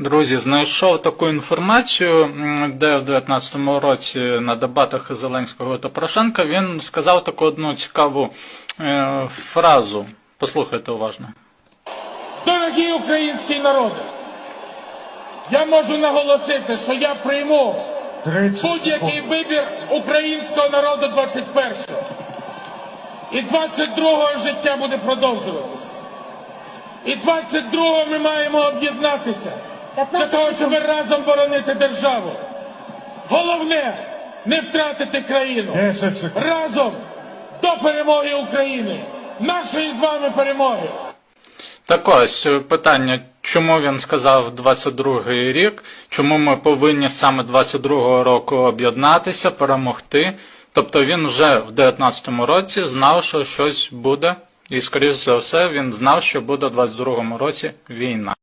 Друзі, знайшов таку інформацію, де в 19-му році на дебатах Зеленського та Порошенка він сказав таку одну цікаву е, фразу. Послухайте уважно. Дорогі українські народи, я можу наголосити, що я прийму будь-який вибір українського народу 21-го. І 22-го життя буде продовжуватися. І 22-го ми маємо об'єднатися для того, щоб разом боронити державу. Головне не втратити країну. Разом до перемоги України, нашої з вами перемоги. Так ось питання, чому він сказав 22-й рік, чому ми повинні саме 22-го року об'єднатися, перемогти. Тобто він вже в 19-му році знав, що щось буде, і скоріш за все він знав, що буде в 22-му році війна.